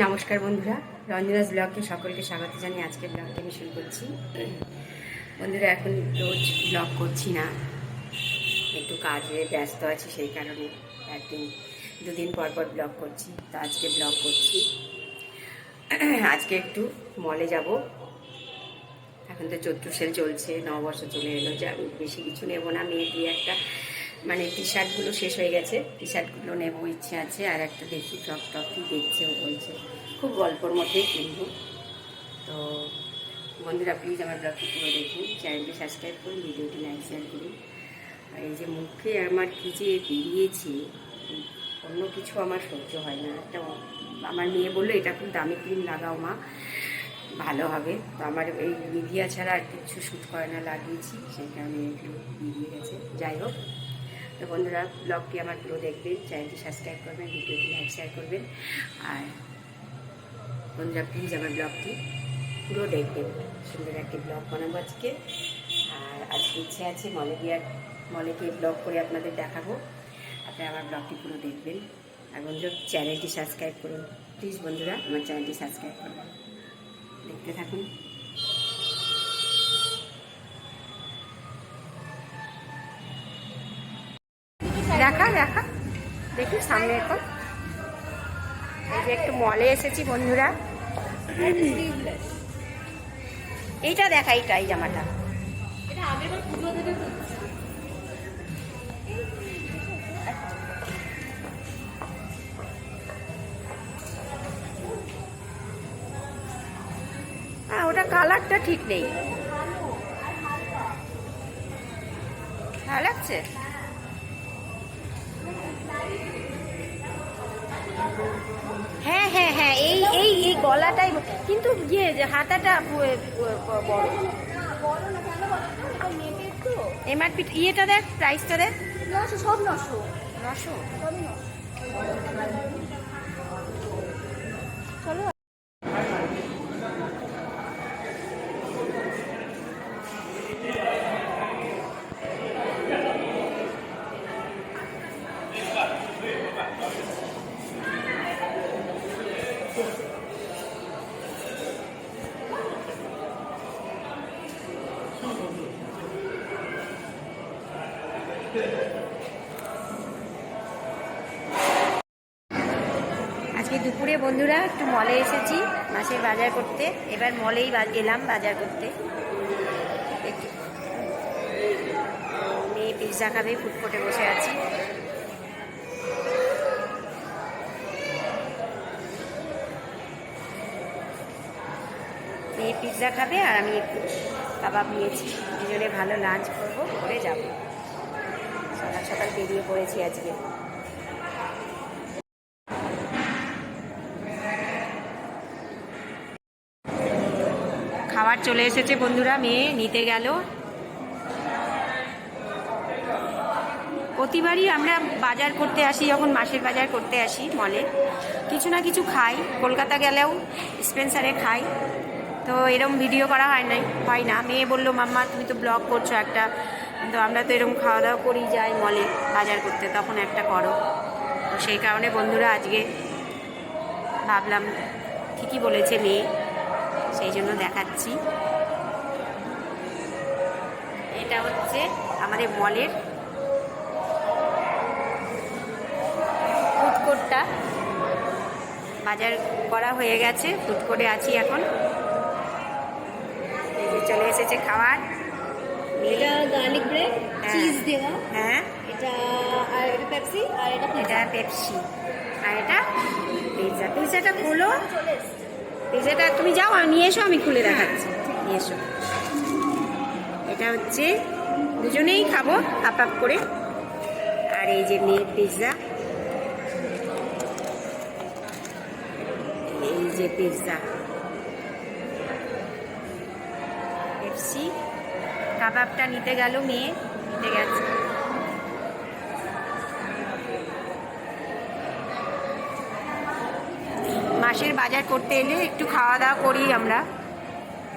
নমস্কার বন্ধুরা, রঞ্জনাস ব্লগকে সকলকে স্বাগত জানিয়ে আজকের ব্লগটি আমি শুরু করছি। বন্ধুরা, এখন রোজ ব্লগ করছি না, একটু কাজে ব্যস্ত আছি সেই কারণে একদিন, দুদিন পর পর ব্লগ করছি, তো আজকে ব্লগ করছি। আজকে একটু মলে যাব। এখন তো চৈত্র সেল চলছে, নববর্ষ চলে এলো, যা বেশি কিছু নেব না। মেয়ে দিয়ে একটা মানে টি শার্টগুলো শেষ হয়ে গেছে। টি শার্টগুলো নেব, ইচ্ছে আছে, আর একটা দেখি টপ টপ কি দেখছে ও বলছে। খুব গল্পর মধ্যেই কিনবো। তো বন্ধুরা প্লিজ আমার ব্লগটি পুরো দেখুন চ্যানেলটি সাবস্ক্রাইব করুন, ভিডিওটি লাইক শেয়ার করুন। আর এই যে মুখে আমার কী যে বেরিয়েছে, অন্য কিছু আমার সহ্য হয় না। একটা আমার মেয়ে বলল, এটা খুব দামি ক্রিম লাগাও মা, ভালো হবে। তো আমার এই মিডিয়া ছাড়া আর কিছু শ্যুট করে না লাগিয়েছি, সেই কারণে একটু বেরিয়ে গেছে। যাই হোক। তো বন্ধুরা ব্লগটি আমার পুরো দেখবেন চ্যানেলটি সাবস্ক্রাইব করবেন, ভিডিওটি লাইক শেয়ার করবেন। আর বন্ধুরা প্লিজ আমার ব্লগটি পুরো দেখবেন। সুন্দর একটি ব্লগ বানাবো আজকে। আর আজকে ইচ্ছে আছে মলে গিয়ে মলে গিয়ে ব্লগ করে আপনাদের দেখাবো। আপনারা আমার ব্লগটি পুরো দেখবেন। আর বন্ধুরা চ্যানেলটি সাবস্ক্রাইব করুন। প্লিজ বন্ধুরা, আমার চ্যানেলটি সাবস্ক্রাইব করবেন দেখতে থাকুন। দেখা দেখা। দেখি সামনে এখন। এই যে একটু মলে এসেছি বন্ধুরা। এইটা দেখা, এইটা, এই জামাটা। হ্যাঁ ওটা কালারটা ঠিক নেই। ভালো লাগছে? হ্যাঁ হ্যাঁ হ্যাঁ এই এই এই গলাটাই কিন্তু ইয়ে যে হাতাটা বড়। এমআরপি ইয়েটা দেখ প্রাইসটা দেখ। নশো সব নশো। নশো। আজকে দুপুরে বন্ধুরা একটু মলে এসেছি, মাছের বাজার করতে। এবার মলেই এলাম বাজার করতে। মেয়ে পিৎজা খাবে, ফুটফুটে বসে আছি। মেয়ে পিৎজা খাবে আর আমি কাবাব নিয়েছি। দুজনে ভালো লাঞ্চ করব, করে যাব। সকাল বেরিয়ে পড়েছি আজকে। খাবার চলে এসেছে বন্ধুরা, মেয়ে নিতে গেল। প্রতিবারই আমরা বাজার করতে আসি, যখন মাসের বাজার করতে আসি মলে কিছু না কিছু খাই, কলকাতা গেলেও স্পেন্সারে খাই। তো এরম ভিডিও করা হয় নাই, হয় না। মেয়ে বলল, মাম্মা, তুমি তো ব্লগ করছ একটা। তো আমরা তো এরকম খাওয়া দাওয়া করি যাই মলে বাজার করতে, তখন একটা করো। তো সেই কারণে বন্ধুরা আজকে ভাবলাম, ঠিকই বলেছে মেয়ে, সেই জন্য দেখাচ্ছি। এটা হচ্ছে আমাদের মলের ফুড কোর্টটা বাজার করা হয়ে গেছে ফুড কোর্টে আছি এখন। চলে এসেছে খাবার। এটা গার্লিক ব্রেড। চিজ দেওয়া। হ্যাঁ। এটা আর এটা পেপসি আর এটা এটা পেপসি আর এটা পিৎজা পিৎজাটা খুলো। পিৎজাটা তুমি যাও আমি নিয়ে এসো আমি খুলে দেখাচ্ছি। নিয়ে এসো। এটা হচ্ছে দুজনেই খাব হাফ হাফ করে। আর এই যে মেয়ে পিৎজা এই যে পিৎজা পেপসি কাবাবটা নিতে গেল মেয়ে নিতে গেছে। মাসের বাজার করতে এলে একটু খাওয়া দাওয়া করি আমরা।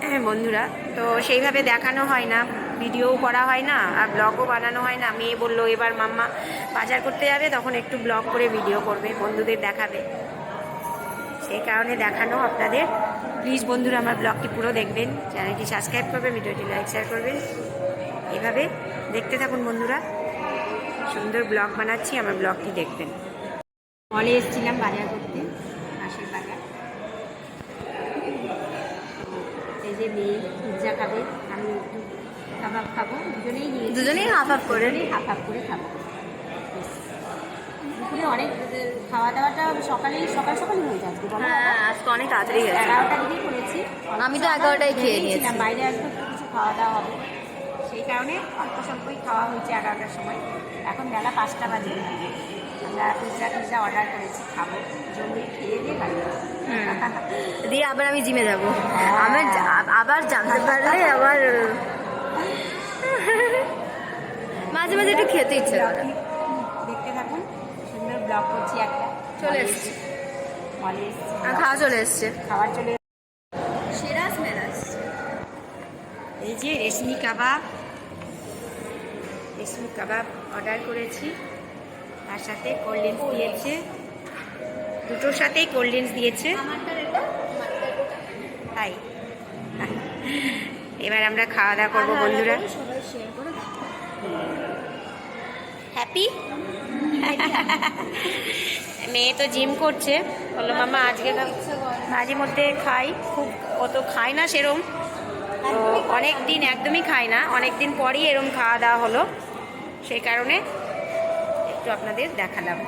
হ্যাঁ, বন্ধুরা তো সেইভাবে দেখানো হয় না ভিডিও করা হয় না আর ব্লগও বানানো হয় না। মেয়ে বলল এবার মাম্মা বাজার করতে যাবে তখন একটু ব্লগ করে ভিডিও করবে বন্ধুদের দেখাবে। সেই কারণে দেখানো আপনাদের প্লিজ বন্ধুরা আমার ব্লগটি পুরো দেখবেন। চ্যানেলটি সাবস্ক্রাইব করবেন ভিডিওটি লাইক শেয়ার করবেন। এভাবে দেখতে থাকুন বন্ধুরা। সুন্দর ব্লগ বানাচ্ছি আমার ব্লগটি দেখবেন। মলে এসেছিলাম বাজার করতে মাসের বাজার। এই যে মেয়ে পিৎজা খাবে আমি একটু কাবাব খাব দুজনেই দুজনেই হাফ হাফ করে। হাফ হাফ করে খাব। দুপুরে অনেক খাওয়া দাওয়াটা সকালেই সকাল সকাল হয়ে যাচ্ছে বলো বাবা? হ্যাঁ আজকে অনেক তাড়াতাড়ি এগারোটার দিকেই করেছি। আমি তো এগারোটায় খেয়ে নিয়েছি। ভেবেছিলাম বাইরে আসব একটু কিছু খাওয়া দাওয়া হবে। সেই কারণে অল্প স্বল্পই খাওয়া হয়েছে এগারোটার সময়। এখন বেলা পাঁচটা বাজে। আমরা পিৎজা টিৎজা অর্ডার করেছি খাব। জলদি খেয়ে দিয়ে বাড়ি। দিয়ে আবার আমি জিমে যাব। আমার আবার জানতে পারলে আবার মাঝে মাঝে একটু খেতে ইচ্ছে করে। ব্লগ করছি একটা। চলে এসছি। মলে এসছি খাওয়া চলে এসছে। খাবার চলে সেরাস মেরাস এই যে রেশমি কাবাব। রেশমি কাবাব অর্ডার করেছি। তার সাথে কোল্ড ড্রিঙ্কস দিয়েছে। দুটোর সাথেই কোল্ড ড্রিঙ্কস দিয়েছে। তাই। এবার আমরা খাওয়া দাওয়া করব বন্ধুরা। হ্যাপি? মেয়ে তো জিম করছে। বলল মামা, আজকে মাঝে মধ্যে খাই। খুব অত খাই না সেরম। তো অনেক দিন একদমই খাই না। অনেক দিন পরই এরম খাওয়া দাওয়া হলো। সেই কারণে একটু আপনাদের দেখালাম।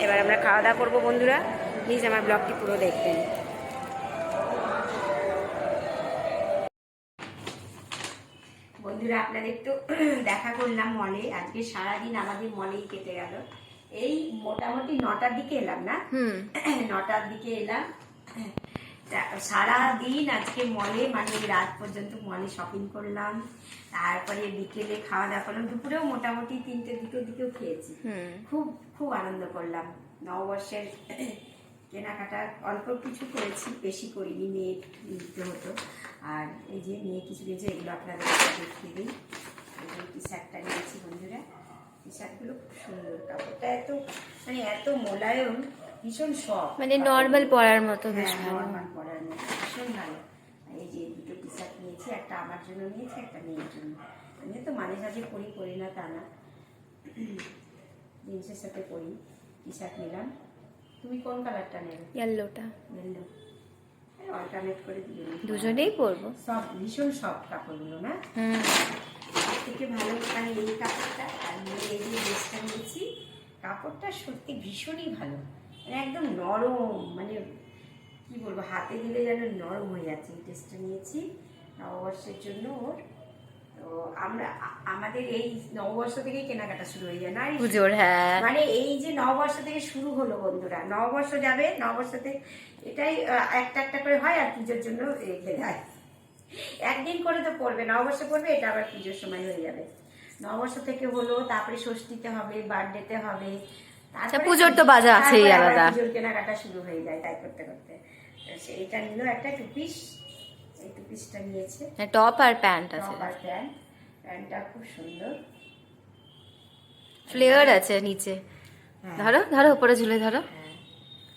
এবার আমরা খাওয়া দাওয়া করব বন্ধুরা। প্লিজ আমার ব্লগটি পুরো দেখবেন। বন্ধুরা আপনাদের তো দেখা করলাম মলে। আজকে সারাদিন আমাদের মলেই কেটে গেল। এই মোটামুটি নটার দিকে এলাম না? নটার দিকে এলাম। সারাদিন আজকে মলে মানে রাত পর্যন্ত মলে শপিং করলাম। তারপরে বিকেলে খাওয়া দাওয়া করলাম। দুপুরেও মোটামুটি তিনটে দুটোর দিকেও খেয়েছি। খুব খুব আনন্দ করলাম। নববর্ষের কেনাকাটা অল্প কিছু করেছি বেশি করিনি মেয়ে নিতে হতো। আর এই যে মেয়ে কিছু কিছু এগুলো আপনাদের দেখিয়ে দিই। এই টি শার্টটা নিয়েছি বন্ধুরা। টি শার্টগুলো খুব সুন্দর কাপড়টা এত মানে এত মোলায়ম ভীষণ সফট। মানে নর্মাল পরার মতো হ্যাঁ নর্মাল পরার মতো ভীষণ ভালো। এই যে দুটো টি শার্ট নিয়েছি একটা আমার জন্য নিয়েছি একটা মেয়ের জন্য। আমি তো মাঝে সাঝে পরি করি না তা না। জিন্সের সাথে পরি টি শার্ট নিলাম। তুমি কোন কালারটা নেবে? ইয়েলোটা নিলো অল্টারনেট করে দিয়ে দুজনেই পরবো। সব ভীষণ সফট কাপড়গুলো না? হুম। সব থেকে ভালো মানে এই কাপড়টা আর এই যে ড্রেসটা নিয়েছি কাপড়টা সত্যি ভীষণই ভালো। মানে একদম নরম মানে কি বলব হাতে দিলে যেন নরম হয়ে যাচ্ছে এই ড্রেসটা নিয়েছি। নববর্ষের জন্য ওর তো আমরা আমাদের এই নববর্ষ থেকেই কেনাকাটা শুরু হয়ে যায় না পুজোর হ্যাঁ। মানে এই যে নববর্ষ থেকে শুরু হলো বন্ধুরা নববর্ষ যাবে নববর্ষতে এটাই একটা একটা করে হয় আর পুজোর জন্য রেখে দেয় একদিন করে তো পড়বে নববর্ষ পড়বে এটা আবার পুজোর সময় হয়ে যাবে। নববর্ষ থেকে হলো তারপরে ষষ্ঠীতে হবে বার্থডেতে হবে আচ্ছা, পুজোর তো বাজার আছেই আলাদা। পুজোর কেনাকাটা শুরু হয়ে যায় তাই করতে করতে। তো সেইটা নিল একটা টু পিস এই টু পিসটা নিয়েছে। টপ আর প্যান্ট আছে। টপ আর প্যান্ট প্যান্টটা খুব সুন্দর। ফ্লেয়ার আছে নিচে। হ্যাঁ। ধরো ধরো উপরে ঝুলে ধরো। হ্যাঁ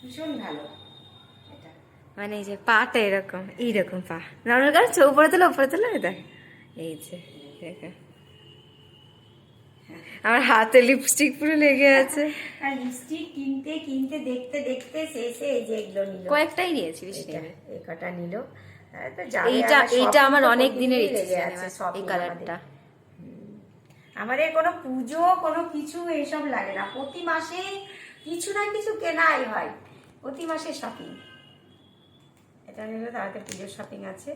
ভীষণ ভালো। মানে এই যে পাটা এরকম এইরকম পা। নর্মাল কারণ উপরে তোলো উপরে তোলো এটা এই যে আমার হাতে লিপস্টিক পুরো লেগে আছে। আর লিপস্টিক কিনতে কিনতে দেখতে দেখতে শেষে এই যে এগুলো নিল। কয়েকটাই নিয়েছি এই কটা নিল। হ্যাঁ, এইটা এইটা আমার অনেক দিনের ইচ্ছে এই কালারটা। আমাদের। কোনো পুজো কোনো কিছু এইসব লাগে না। প্রতি মাসে কিছু না কিছু কেনাই হয়। প্রতি মাসে শপিং এটা নিলে তাড়াতাড়ি পুজোর শপিং আছে।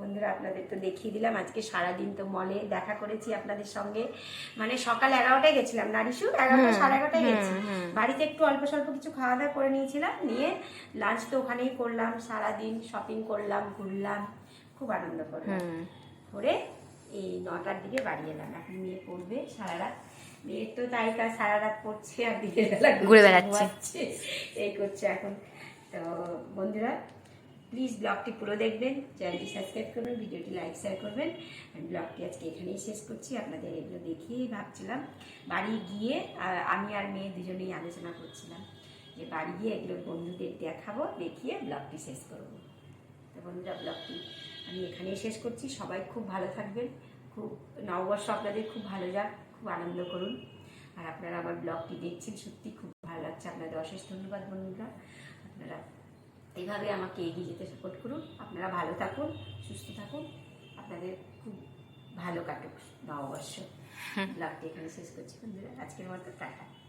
বন্ধুরা আপনাদের তো দেখিয়ে দিলাম আজকে সারাদিন তো মলে দেখা করেছি আপনাদের সঙ্গে। মানে সকাল এগারোটায় গেছিলাম নারিশু এগারোটা সাড়ে এগারোটায় গেছি। বাড়িতে একটু অল্প স্বল্প কিছু খাওয়া দাওয়া করে নিয়েছিলাম নিয়ে লাঞ্চ তো ওখানেই করলাম সারাদিন শপিং করলাম ঘুরলাম খুব আনন্দ করলাম। করে এই নটার দিকে বাড়ি এলাম এখন মেয়ে পড়বে সারা রাত। মেয়ের তো তাই কাজ সারা রাত পড়ছে আর দিনের বেলা ঘুরে বেড়াচ্ছে। এই করছে এখন। তো বন্ধুরা প্লিজ ব্লগটি পুরো দেখবেন চ্যানেলটি সাবস্ক্রাইব করবেন, ভিডিওটি লাইক শেয়ার করবেন। ব্লগটি আজকে এখানেই শেষ করছি, আপনাদের এগুলো দেখিয়েই ভাবছিলাম। বাড়ি গিয়ে আমি আর মেয়ে দুজনেই আলোচনা করছিলাম যে বাড়ি গিয়ে এগুলো বন্ধুদের দেখাবো, দেখিয়ে ব্লগটি শেষ করব। তো বন্ধুরা ব্লগটি আমি এখানেই শেষ করছি। সবাই খুব ভালো থাকবেন। খুব, নববর্ষ আপনাদের খুব ভালো যাক, খুব আনন্দ করুন। আর আপনারা আমার ব্লগটি দেখছেন, সত্যি খুব ভালো লাগছে। আপনাদের অশেষ ধন্যবাদ বন্ধুরা। আপনারা এইভাবে আমাকে এগিয়ে যেতে সাপোর্ট করুন। আপনারা ভালো থাকুন সুস্থ থাকুন। আপনাদের খুব ভালো কাটুক। নববর্ষ। ব্লগটি এখানে শেষ করছি বন্ধুরা। আজকের মতো টাটা।